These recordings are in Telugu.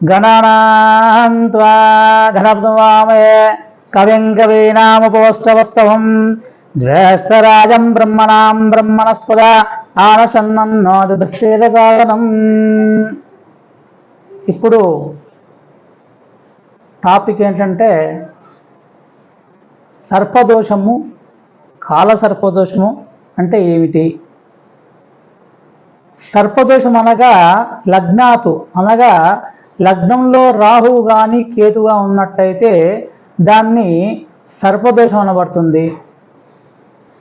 గణానాన్వా ఘనపదవామయ కవిం కవీనాముపోష్టవస్తవం జ్యేష్ఠరాజం బ్రహ్మణాం బ్రహ్మణస్పద ఆనశన్నోదనం ఇప్పుడు టాపిక్ ఏంటంటే సర్పదోషము కాల సర్పదోషము అంటే ఏమిటి? సర్పదోషం అనగా లగ్నాతు అనగా లగ్నంలో రాహువు కానీ కేతుగా ఉన్నట్టయితే దాన్ని సర్పదోషం అనబడుతుంది.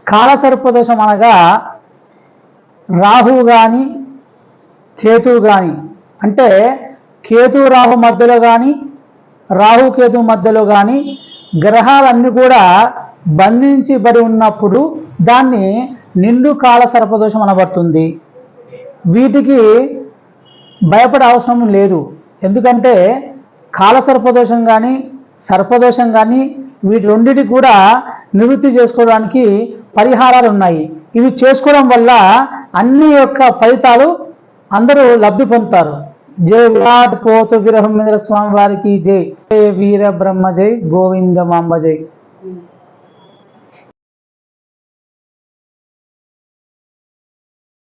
కాల సర్పదోషం అనగా రాహువు కానీ కేతువు కానీ అంటే కేతు రాహు మధ్యలో కానీ రాహు కేతు మధ్యలో కానీ గ్రహాలన్నీ కూడా బంధించబడి ఉన్నప్పుడు దాన్ని నిండు కాల సర్పదోషం అనబడుతుంది. వీటికి భయపడే అవసరం లేదు. ఎందుకంటే కాల సర్పదోషం కానీ సర్పదోషం కానీ వీటి రెండింటి కూడా నివృత్తి చేసుకోవడానికి పరిహారాలు ఉన్నాయి ఇవి చేసుకోవడం వల్ల అన్ని యొక్క ఫలితాలు అందరూ లబ్ధి పొందుతారు. జై విరాట్ పోతు విరహం స్వామి వారికి జై. జై వీర బ్రహ్మ జై. గోవింద మాంబ జై.